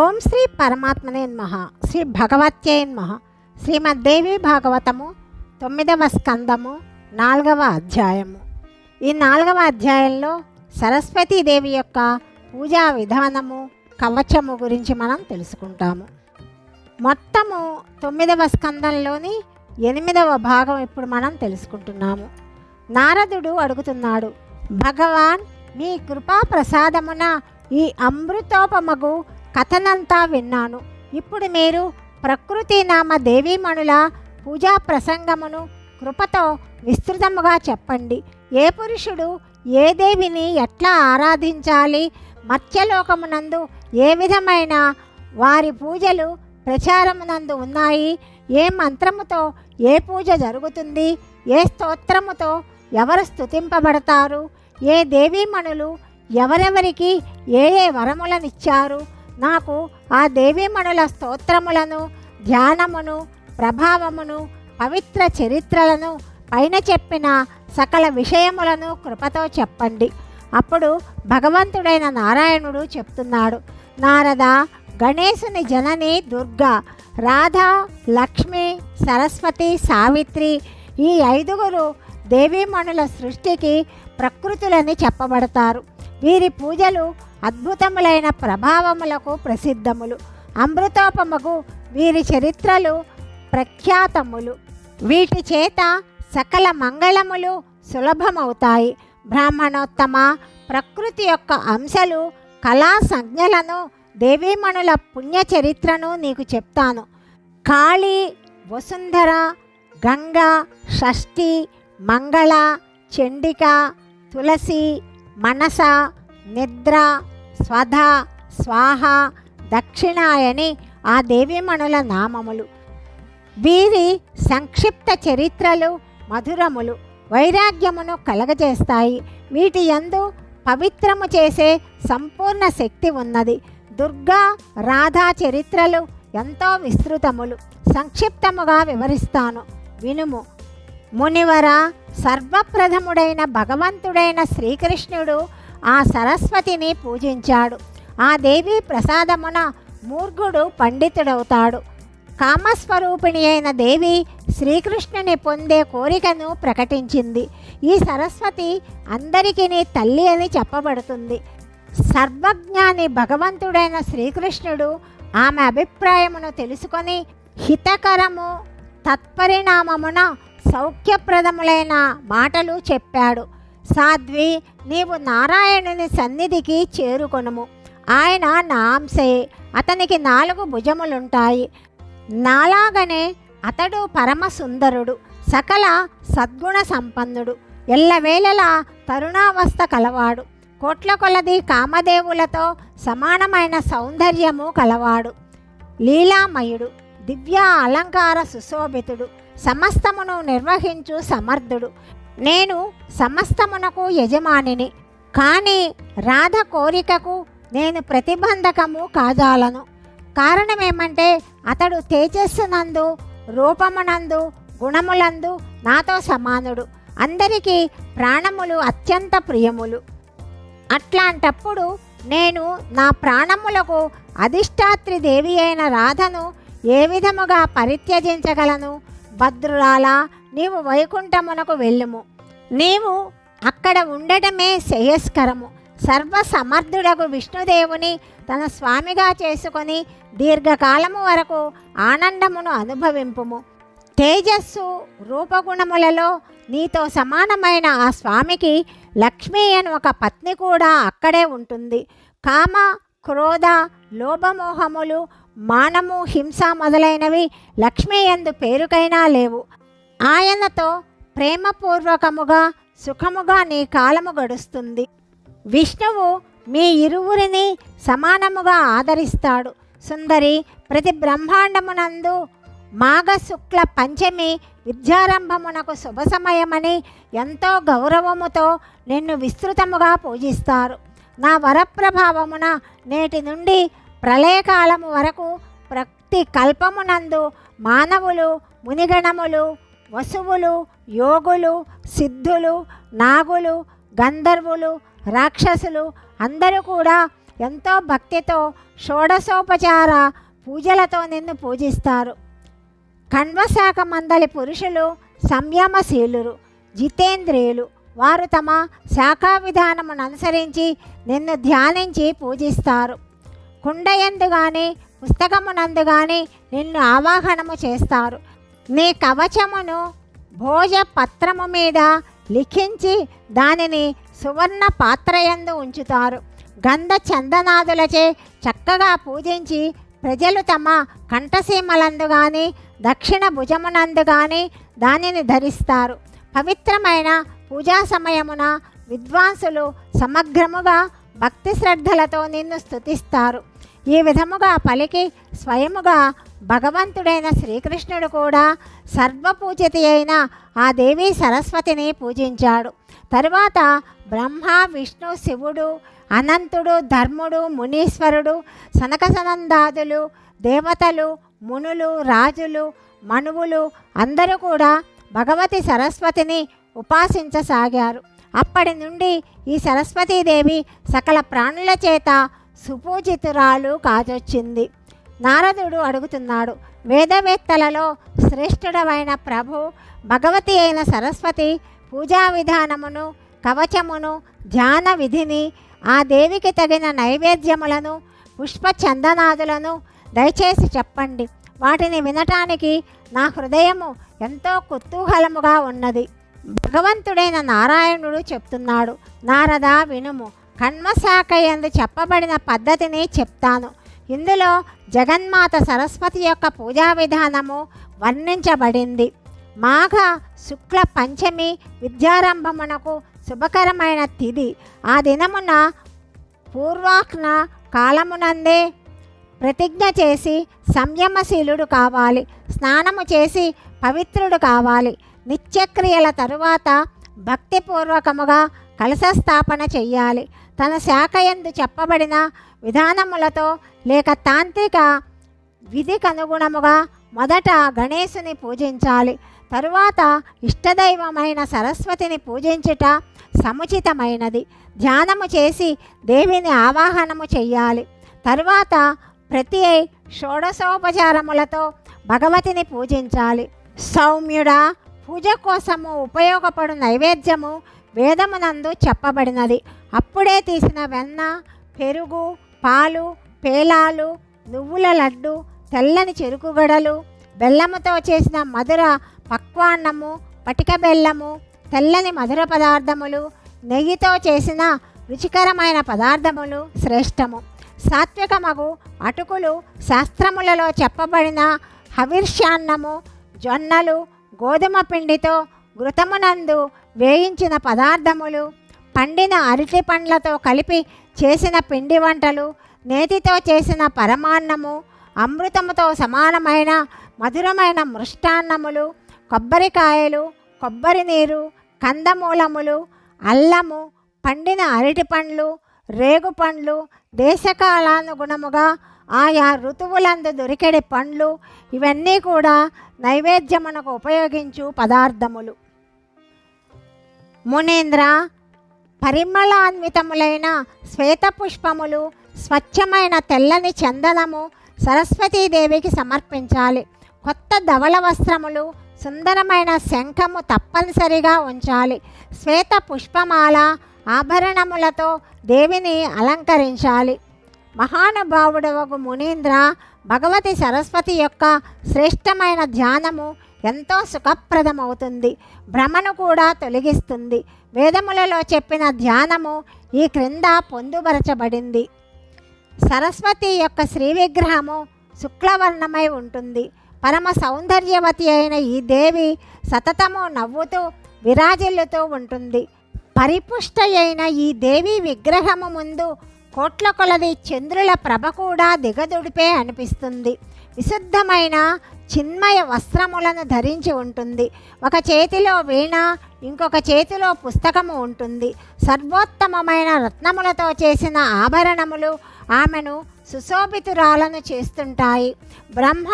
ఓం శ్రీ పరమాత్మనే నమః. శ్రీ భగవత్యే నమః. శ్రీమద్దేవి భాగవతము తొమ్మిదవ స్కందము నాలుగవ అధ్యాయము. ఈ నాలుగవ అధ్యాయంలో సరస్వతీదేవి యొక్క పూజా విధానము కవచము గురించి మనం తెలుసుకుంటాము. మొత్తము తొమ్మిదవ స్కందంలోని ఎనిమిదవ భాగం ఇప్పుడు మనం తెలుసుకుంటున్నాము. నారదుడు అడుగుతున్నాడు భగవాన్ మీ కృపా ప్రసాదమున ఈ అమృతోపమగు కథనంతా విన్నాను. ఇప్పుడు మీరు ప్రకృతి నామ దేవీమణుల పూజా ప్రసంగమును కృపతో విస్తృతముగా చెప్పండి. ఏ పురుషుడు ఏ దేవిని ఎట్లా ఆరాధించాలి? మత్స్యలోకమునందు ఏ విధమైన వారి పూజలు ప్రచారమునందు ఉన్నాయి? ఏ మంత్రముతో ఏ పూజ జరుగుతుంది? ఏ స్తోత్రముతో ఎవరు స్తుతింపబడతారు? ఏ దేవీమణులు ఎవరెవరికి ఏ ఏ వరములనిచ్చారు? నాకు ఆ దేవీమణుల స్తోత్రములను ధ్యానమును ప్రభావమును పవిత్ర చరిత్రలను పైన చెప్పిన సకల విషయములను కృపతో చెప్పండి. అప్పుడు భగవంతుడైన నారాయణుడు చెప్తున్నాడు నారద గణేశుని జనని దుర్గా రాధ లక్ష్మి సరస్వతి సావిత్రి ఈ ఐదుగురు దేవీమణుల సృష్టికి ప్రకృతులని చెప్పబడతారు. వీరి పూజలు అద్భుతములైన ప్రభావములకు ప్రసిద్ధములు. అమృతోపమగు వీరి చరిత్రలు ప్రఖ్యాతములు. వీటి చేత సకల మంగళములు సులభమవుతాయి. బ్రాహ్మణోత్తమ ప్రకృతి యొక్క అంశలు కళా సంజ్ఞలను దేవీమణుల పుణ్య చరిత్రను నీకు చెప్తాను. కాళీ వసుంధర గంగా షష్ఠి మంగళ చండిక తులసి మనస నిద్ర స్వధ స్వాహ దక్షిణాయని ఆ దేవీమణుల నామములు. వీరి సంక్షిప్త చరిత్రలు మధురములు వైరాగ్యమును కలగజేస్తాయి. వీటి యందు పవిత్రము చేసే సంపూర్ణ శక్తి ఉన్నది. దుర్గా రాధా చరిత్రలు ఎంతో విస్తృతములు. సంక్షిప్తముగా వివరిస్తాను. వినుము. మునివర సర్వప్రథముడైన భగవంతుడైన శ్రీకృష్ణుడు ఆ సరస్వతిని పూజించాడు. ఆ దేవి ప్రసాదమున మూర్ఘుడు పండితుడవుతాడు. కామస్వరూపిణి అయిన దేవి శ్రీకృష్ణుని పొందే కోరికను ప్రకటించింది. ఈ సరస్వతి అందరికీ తల్లి అని చెప్పబడుతుంది. సర్వజ్ఞాని భగవంతుడైన శ్రీకృష్ణుడు ఆమె అభిప్రాయమును తెలుసుకొని హితకరము తత్పరిణామమున సౌఖ్యప్రదములైన మాటలు చెప్పాడు. సాధ్వి నీవు నారాయణుని సన్నిధికి చేరుకొనుము. ఆయన నా అంశే. అతనికి నాలుగు భుజములుంటాయి. నాలాగనే అతడు పరమసుందరుడు సకల సద్గుణ సంపన్నుడు. ఎల్లవేళలా తరుణావస్థ కలవాడు. కోట్ల కొలది కామదేవులతో సమానమైన సౌందర్యము కలవాడు. లీలామయుడు దివ్య అలంకార సుశోభితుడు. సమస్తమును నిర్వహించు సమర్థుడు. నేను సమస్తమునకు యజమానిని కానీ రాధ కోరికకు నేను ప్రతిబంధకము కాజాలను. కారణమేమంటే అతడు తేజస్సునందు రూపమునందు గుణములందు నాతో సమానుడు. అందరికీ ప్రాణములు అత్యంత ప్రియములు. అట్లాంటప్పుడు నేను నా ప్రాణములకు అధిష్టాత్రి దేవి అయిన రాధను ఏ విధముగా పరిత్యజించగలను? భద్రురాలా నీవు వైకుంఠమునకు వెళ్ళుము. నీవు అక్కడ ఉండటమే శ్రేయస్కరము. సర్వసమర్థుడగు విష్ణుదేవుని తన స్వామిగా చేసుకొని దీర్ఘకాలము వరకు ఆనందమును అనుభవింపుము. తేజస్సు రూపగుణములలో నీతో సమానమైన ఆ స్వామికి లక్ష్మీ అని ఒక పత్ని కూడా అక్కడే ఉంటుంది. కామ క్రోధ లోభమోహములు మానము హింస మొదలైనవి లక్ష్మీ ఎందు పేరుకైనా లేవు. ఆయనతో ప్రేమపూర్వకముగా సుఖముగా నీ కాలము గడుస్తుంది. విష్ణువు మీ ఇరువురిని సమానముగా ఆదరిస్తాడు. సుందరి ప్రతి బ్రహ్మాండమునందు మాఘ శుక్ల పంచమి విద్యారంభమునకు శుభ సమయమని ఎంతో గౌరవముతో నిన్ను విస్తృతముగా పూజిస్తారు. నా వరప్రభావమున నేటి నుండి ప్రళయకాలము వరకు ప్రతి కల్పమునందు మానవులు మునిగణములు వసువులు యోగులు సిద్ధులు నాగులు గంధర్వులు రాక్షసులు అందరూ కూడా ఎంతో భక్తితో షోడశోపచార పూజలతో నిన్ను పూజిస్తారు. కణ్వశాఖ మందలి పురుషులు సంయమశీలురు జితేంద్రియులు వారు తమ శాఖా విధానమును అనుసరించి నిన్ను ధ్యానించి పూజిస్తారు. కుండయందు కానీ పుస్తకమునందు కానీ నిన్ను ఆవాహనము చేస్తారు. నీ కవచమును భోజపత్రము మీద లిఖించి దానిని సువర్ణ పాత్రయందు ఉంచుతారు. గంధ చందనాదులచే చక్కగా పూజించి ప్రజలు తమ కంఠసీమలందు కానీ దక్షిణ భుజమునందు కానీ దానిని ధరిస్తారు. పవిత్రమైన పూజా సమయమున విద్వాంసులు సమగ్రముగా భక్తి శ్రద్ధలతో నిన్ను స్తుతిస్తారు. ఈ విధముగా పలికి స్వయముగా భగవంతుడైన శ్రీకృష్ణుడు కూడా సర్వపూజితి అయిన ఆ దేవి సరస్వతిని పూజించాడు. తరువాత బ్రహ్మ విష్ణు శివుడు అనంతుడు ధర్ముడు మునీశ్వరుడు సనకసనందాదులు దేవతలు మునులు రాజులు మనువులు అందరూ కూడా భగవతి సరస్వతిని ఉపాసించసాగారు. అప్పటి నుండి ఈ సరస్వతీదేవి సకల ప్రాణుల చేత సుపూజితురాలు కాజొచ్చింది. నారదుడు అడుగుతున్నాడు వేదవేత్తలలో శ్రేష్ఠుడమైన ప్రభు భగవతి అయిన సరస్వతి పూజా విధానమును కవచమును ధ్యాన విధిని ఆ దేవికి తగిన నైవేద్యములను పుష్ప చందనాదులను దయచేసి చెప్పండి. వాటిని వినటానికి నా హృదయము ఎంతో కుతూహలముగా ఉన్నది. భగవంతుడైన నారాయణుడు చెప్తున్నాడు నారద వినుము. కన్మశాఖ ఎందు చెప్పబడిన పద్ధతిని చెప్తాను. ఇందులో జగన్మాత సరస్వతి యొక్క పూజా విధానము వర్ణించబడింది. మాఘ శుక్ల పంచమి విద్యారంభమునకు శుభకరమైన తిథి ఆ దినమున పూర్వాహ్న కాలమునందే ప్రతిజ్ఞ చేసి సంయమశీలుడు కావాలి. స్నానము చేసి పవిత్రుడు కావాలి. నిత్యక్రియల తరువాత భక్తిపూర్వకముగా కలశ స్థాపన చెయ్యాలి. తన శాఖ ఎందు చెప్పబడిన విధానములతో లేక తాంత్రిక విధికనుగుణముగా మొదట గణేశుని పూజించాలి. తరువాత ఇష్టదైవమైన సరస్వతిని పూజించుట సముచితమైనది. ధ్యానము చేసి దేవిని ఆవాహనము చెయ్యాలి. తరువాత ప్రతి షోడశోపచారములతో భగవతిని పూజించాలి. సౌమ్యుడా పూజ కోసము ఉపయోగపడు నైవేద్యము వేదమునందు చెప్పబడినది. అప్పుడే తీసిన వెన్న పెరుగు పాలు పేలాలు నువ్వుల లడ్డు తెల్లని చెరుకుగడలు బెల్లముతో చేసిన మధుర పక్వాన్నము పటిక బెల్లము తెల్లని మధుర పదార్థములు నెయ్యితో చేసిన రుచికరమైన పదార్థములు శ్రేష్టము. సాత్వికమగు అటుకులు శాస్త్రములలో చెప్పబడిన హవిర్షాన్నము జొన్నలు గోధుమ పిండితో ఘృతమునందు వేయించిన పదార్థములు పండిన అరటి పండ్లతో కలిపి చేసిన పిండి వంటలు నేతితో చేసిన పరమాన్నము అమృతముతో సమానమైన మధురమైన మృష్టాన్నములు కొబ్బరికాయలు కొబ్బరి నీరు కందమూలములు అల్లము పండిన అరటి పండ్లు రేగు పండ్లు దేశకాలానుగుణముగా ఆయా ఋతువులందు దొరికెడి పండ్లు ఇవన్నీ కూడా నైవేద్యమునకు ఉపయోగించు పదార్థములు. మునేంద్ర పరిమళాన్వితములైన శ్వేతపుష్పములు స్వచ్ఛమైన తెల్లని చందనము సరస్వతీదేవికి సమర్పించాలి. కొత్త ధవళ వస్త్రములు సుందరమైన శంఖము తప్పనిసరిగా ఉంచాలి. శ్వేత పుష్పమాల ఆభరణములతో దేవిని అలంకరించాలి. మహానుభావుడవగు మునీంద్ర భగవతి సరస్వతి యొక్క శ్రేష్టమైన ధ్యానము ఎంతో సుఖప్రదమవుతుంది. భ్రమను కూడా తొలగిస్తుంది. వేదములలో చెప్పిన ధ్యానము ఈ క్రింద పొందుపరచబడింది. సరస్వతి యొక్క శ్రీ విగ్రహము శుక్లవర్ణమై ఉంటుంది. పరమ సౌందర్యవతి అయిన ఈ దేవి సతతము నవ్వుతూ విరాజిల్లుతూ ఉంటుంది. పరిపుష్ట అయిన ఈ దేవి విగ్రహము ముందు కోట్ల కొలది చంద్రుల ప్రభ కూడా దిగదుడిపే అనిపిస్తుంది. విశుద్ధమైన చిన్మయ వస్త్రములను ధరించి ఉంటుంది. ఒక చేతిలో వీణ ఇంకొక చేతిలో పుస్తకము ఉంటుంది. సర్వోత్తమమైన రత్నములతో చేసిన ఆభరణములు ఆమెను సుశోభితురాలను చేస్తుంటాయి. బ్రహ్మ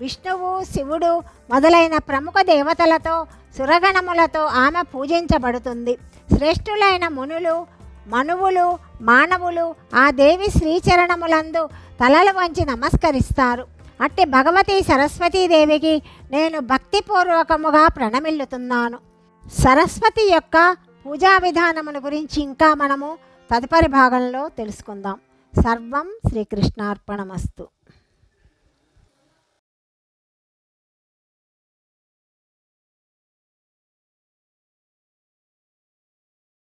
విష్ణువు శివుడు మొదలైన ప్రముఖ దేవతలతో సురగణములతో ఆమె పూజించబడుతుంది. శ్రేష్ఠులైన మునులు మనువులు మానవులు ఆ దేవి శ్రీచరణములందు తలలు వంచి నమస్కరిస్తారు. అట్టి భగవతి సరస్వతీదేవికి నేను భక్తిపూర్వకముగా ప్రణమిల్లుతున్నాను. సరస్వతి యొక్క పూజా విధానమును గురించి ఇంకా మనము తదుపరి భాగంలో తెలుసుకుందాం. సర్వం శ్రీకృష్ణార్పణమస్తు.